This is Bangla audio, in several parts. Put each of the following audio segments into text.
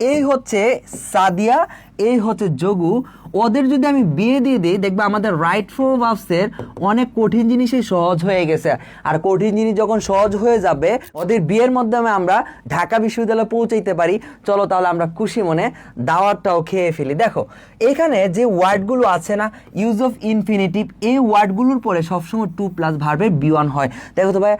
এই হচ্ছে সাদিয়া এই হচ্ছে যোগু। ওদের যদি আমি বিয়ে দিয়ে দিই, দেখবে আমাদের রাইট ফোর ভার্বসের অনেক কঠিন জিনিসই সহজ হয়ে গেছে। আর কঠিন জিনিস যখন সহজ হয়ে যাবে, ওদের বিয়ের মাধ্যমে আমরা ঢাকা বিশ্ববিদ্যালয়ে পৌঁছাইতে পারি। চলো তাহলে আমরা খুশি মনে দাওয়াতটাও খেয়ে ফেলি। দেখো, এখানে যে ওয়ার্ডগুলো আছে না ইউজ অফ ইনফিনিটিভ এই ওয়ার্ডগুলোর পরে সবসময় টু প্লাস ভার্বের বি ওয়ান হয়। দেখো তো ভাই,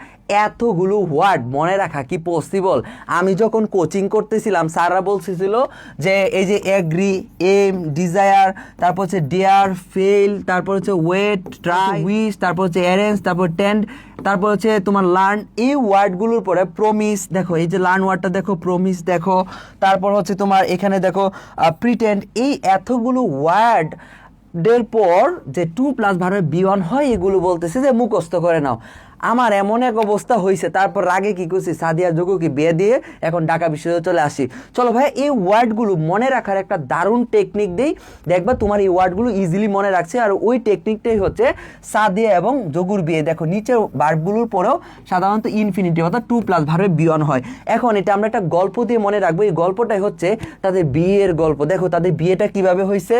এতগুলো ওয়ার্ড মনে রাখা কি পসিবল আমি যখন কোচিং করতেছিলাম, স্যাররা বলতেছিল যে, এই যে এগ্রি এম ডিজায়ার তারপর হচ্ছে ডেয়ার ফেল তারপর হচ্ছে ওয়েট ট্রাই উইশ তারপর হচ্ছে অ্যারেঞ্জ তারপর টেন্ড তারপর হচ্ছে তোমার লার্ন এই ওয়ার্ডগুলোর পরে প্রমিস দেখো এই যে লার্ন ওয়ার্ডটা দেখো প্রমিস দেখো তারপর হচ্ছে তোমার এখানে দেখো প্রিটেন্ড এই এতগুলো ওয়ার্ড ডের পর যে টু প্লাস ভার্বের বি ওয়ান হয় এগুলো বলতেছে যে মুখস্থ করে নাও। আমার এমন এক অবস্থা হয়েছে তারপর রাগে কি করছি, সাদিয়া যোগুকে বিয়ে দিয়ে এখন ঢাকা বিশ্ববিদ্যালয়ে চলে আসি। চলো ভাই, এই ওয়ার্ডগুলো মনে রাখার একটা দারুণ টেকনিক দেই। দেখবা তোমার এই ওয়ার্ডগুলো ইজিলি মনে রাখছে, আর ওই টেকনিকটাই হচ্ছে সাদিয়া এবং যোগুর বিয়ে। দেখো, নিচের ভার্বগুলোর পরেও সাধারণত ইনফিনিটি অর্থাৎ টু প্লাস ভার্বে বিয়ন হয়। এখন এটা আমরা একটা গল্প দিয়ে মনে রাখব, এই গল্পটাই হচ্ছে তাদের বিয়ের গল্প। দেখো, তাদের বিয়েটা কীভাবে হয়েছে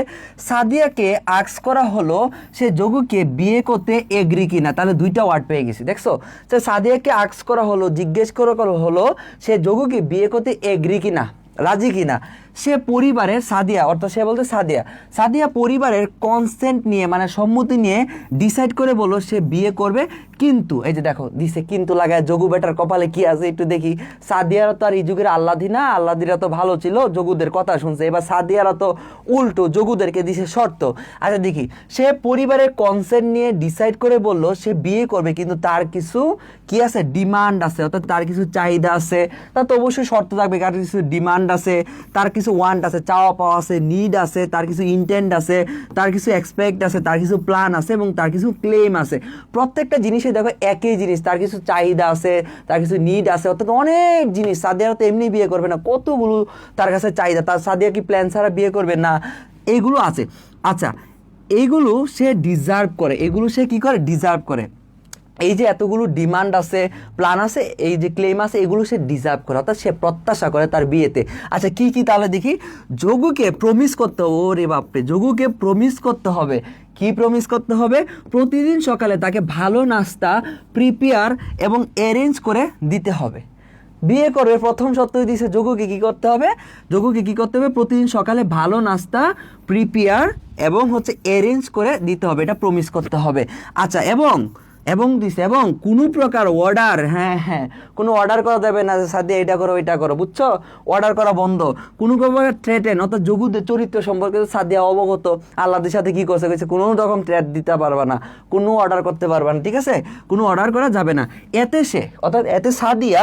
সাদিয়াকে আক্স করা হলো, সে যোগুকে বিয়ে করতে এগ্রি কিনা, তাহলে দুইটা ওয়ার্ড পেয়ে গেছি। দেখছ? তো সাদিয়াকে আক্স করা হলো, জিজ্ঞেস করা হলো সে যোগুকে বিয়ে করতে এগ্রি কিনা, রাজি কিনা? সে পরিবারের সাদিয়া, অর্থাৎ সে বলতে সাদিয়া। সাদিয়া পরিবারের কনসেন্ট নিয়ে মানে সম্মতি নিয়ে ডিসাইড করে বলল সে বিয়ে করবে। কিন্তু, এই যে দেখো, দিছে কিন্তু লাগায় যোগু বেটার কপালে কি আছে একটু দেখি। সাদিয়ারা তো আর এই যুগের আল্লাদি না, আল্লাদিরা তো ভালো ছিল যোগুদের কথা শুনছে। এবার সাদিয়ারা তো উল্টো যোগুদেরকে দিছে শর্ত। আচ্ছা দেখি, সে পরিবারের কনসেন্ট নিয়ে ডিসাইড করে বলল সে বিয়ে করবে, কিন্তু তার কিছু কি আছে? ডিমান্ড আছে, অর্থাৎ তার কিছু চাহিদা আছে। তার তো অবশ্যই শর্ত থাকবে, কার কিছু ডিমান্ড আছে, তার কিছু ওয়ান্ট আছে চাওয়া পাওয়া আছে নিড আছে, তার কিছু ইন্টেন্ট আছে, তার কিছু এক্সপেক্ট আছে, তার কিছু প্ল্যান আছে এবং তার কিছু ক্লেম আছে। প্রত্যেকটা জিনিসে দেখো একই জিনিস, তার কিছু চাহিদা আছে, তার কিছু নিড আছে, অর্থাৎ অনেক জিনিস। সাদিয়া তো এমনি বিয়ে করবে না, কতগুলো তার কাছে চাহিদা তার সাদিয়া কি প্ল্যান ছাড়া বিয়ে করবে? না এইগুলো আছে। আচ্ছা এইগুলো সে ডিজার্ভ করে, এগুলো সে কি করে? ডিজার্ভ করে। এই যে এতগুলো ডিমান্ড আছে প্ল্যান আছে, এই যে ক্লেম আছে, এগুলো সে ডিজার্ভ করে, অর্থাৎ সে প্রত্যাশা করে তার বিয়েতে। আচ্ছা কি কি তাহলে দেখি? যোগুকে প্রমিস করতে হবে, ওরে বাপরে, যোগুকে প্রমিস করতে হবে। কি প্রমিস করতে হবে? প্রতিদিন সকালে তাকে ভালো নাস্তা প্রিপেয়ার এবং অ্যারেঞ্জ করে দিতে হবে। বিয়ে করবে, প্রথম সত্যই দিছে, যোগুকে কি করতে হবে? যোগুকে কি করতে হবে? প্রতিদিন সকালে ভালো নাস্তা প্রিপেয়ার এবং হচ্ছে অ্যারেঞ্জ করে দিতে হবে, এটা প্রমিস করতে হবে। আচ্ছা এবং এবং দিছে এবং কোনো প্রকার অর্ডার হ্যাঁ হ্যাঁ কোনো অর্ডার করা যাবে না সাথে এটা করো এটা করো বুঝছ? অর্ডার করা বন্ধ। কোনো প্রকার থ্রেটেন অর্থাৎ যোগুদের চরিত্র সম্পর্কে সাদিয়া অবগত, আল্লাহদের সাথে কি করছে গেছে কোনো রকম থ্রেট দিতে পারবে না, কোনো অর্ডার করতে পারবে না, ঠিক আছে? কোনো অর্ডার করা যাবে না। এতে সে, অর্থাৎ এতে সাদিয়া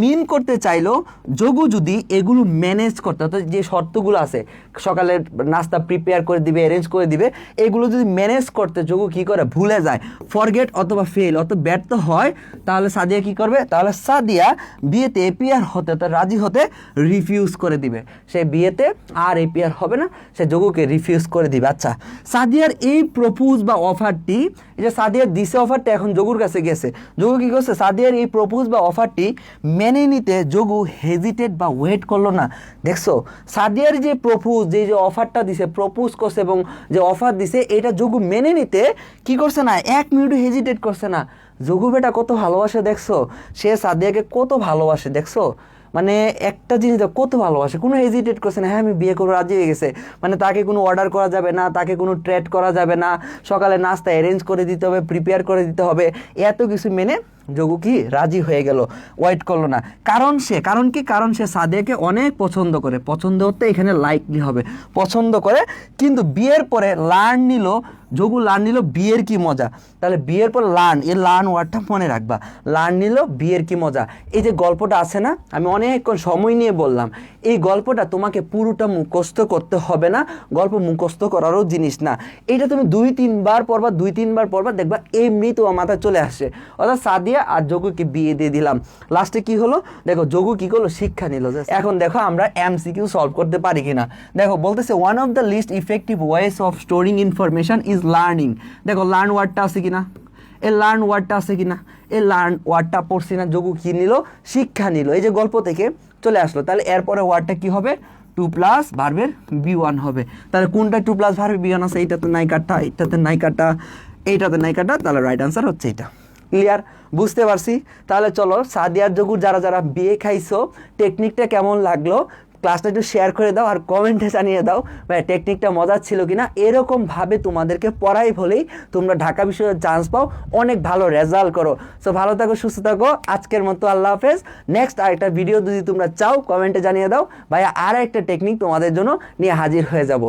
মিন করতে চাইলো, যোগু যদি এগুলো ম্যানেজ করতে, অর্থাৎ যে শর্তগুলো আছে, সকালে নাস্তা প্রিপেয়ার করে দিবে অ্যারেঞ্জ করে দিবে, এগুলো যদি ম্যানেজ করতে যোগু কি করে, ভুলে যায়। ফরগেট অথবা ফেল অথবা ব্যর্থ হয়, তাহলে সাদিয়া কি করবে? তাহলে সাদিয়া বিয়েতে এপিআর হতে, অর্থাৎ রাজি হতে রিফিউজ করে দিবে। সে বিয়েতে আর এপিআর হবে না, সে যোগুকে রিফিউজ করে দিবে। আচ্ছা সাদিয়ার এই প্রপোজ বা অফারটি এই যে সাদিয়ার দিছে অফারটা এখন যোগুর কাছে গেছে। যোগু কি করছে? সাদিয়ার এই প্রপোজ বা অফারটি মেনে নিতে যোগু হেজিটেট বা ওয়েট করল না। দেখছ, সাদিয়ার যে প্রপোজ যে যে অফারটা দিছে প্রপোজ করছে এবং যে অফার দিছে, এটা যোগু মেনে নিতে কি করছে না, এক মিনিটও হেজিটেট করছে না। জগু বেটা কত ভালোবাসে দেখছ? সে সাদিয়াকে কত ভালোবাসে, দেখছ? মানে একটা জিনিস কত ভালোবাসে। কোনো হেজিটেট করছে না হ্যাঁ আমি বিয়ে করে রাজি হয়ে গেছে। মানে তাকে কোনো অর্ডার করা যাবে না, তাকে কোনো ট্রেড করা যাবে না। সকালে নাস্তা অ্যারেঞ্জ করে দিতে হবে প্রিপেয়ার করে দিতে হবে। এত কিছু মেনে যোগু কি রাজি হয়ে গেল ওয়েট করল না। কারণ সে, কারণ কি? কারণ সে সাদিয়াকে অনেক পছন্দ করে। পছন্দ হতে এখানে লাইকলি হবে। পছন্দ করে, কিন্তু বিয়ের পরে লার্ন নিল, যোগু লার্ন নিল বিয়ের কি মজা। তাহলে বিয়ের পর লার্ন এই লার্ন ওয়ার্ডটা মনে রাখবা। লার্ন নিল বিয়ের কি মজা। এই যে গল্পটা আছে না, আমি অনেকক্ষণ সময় নিয়ে বললাম, এই গল্পটা তোমাকে পুরোটা মুখস্থ করতে হবে না। গল্প মুখস্থ করারও জিনিস না। এটা তুমি দুই তিনবার পড়বা, দুই তিনবার পড়বা, দেখবা এমনি তোমার মাথায় চলে আসছে অর্থাৎ সাদিয়া আর যোগুকে বিয়ে দিয়ে দিলাম। লাস্টে কি হলো? দেখো, যোগু কি করল? শিক্ষা নিল এখন দেখো, আমরা এমসিকিউ সলভ করতে পারি কিনা। দেখো, বলতেছে one of the list effective ways of storing information is learning দেখো লার্ন ওয়ার্ডটা আছে কিনা? এ লার্ন ওয়ার্ডটা আছে কিনা? এই লার্ন ওয়ার্ডটা পড়ছি না যোগু কি নিল? শিক্ষা নিল। এই যে গল্প থেকে চলে আসলো। তাহলে এরপরে ওয়ার্ডটা কি হবে? টু প্লাস ভার্বের বি ওয়ান হবে। তাহলে কোনটা টু প্লাস ভার্বের বি ওয়ান আছে? এইটাতে নাই কাটা এইটাতে নাই কাটা এইটাতে নাই কাটা তাহলে রাইট আনসার হচ্ছে এটা ক্লিয়ার বুঝতে পারছি? তাহলে চলো, সাদিয়ার জগুর যারা যারা বিয়ে খাইছো টেকনিকটা কেমন লাগল? ক্লাসটা একটু শেয়ার করে দাও আর কমেন্টে জানিয়ে দাও, ভাই টেকনিকটা মজার ছিল কি না এরকমভাবে তোমাদেরকে পড়াই বলেই তোমরা ঢাকা বিশ্ববিদ্যালয়ে চান্স পাও, অনেক ভালো রেজাল্ট করো। সো ভালো থাকো, সুস্থ থাকো, আজকের মতো আল্লাহ হাফেজ। নেক্সট আরেকটা ভিডিও যদি তোমরা চাও কমেন্টে জানিয়ে দাও। ভাই আর একটা টেকনিক তোমাদের জন্য নিয়ে হাজির হয়ে যাব।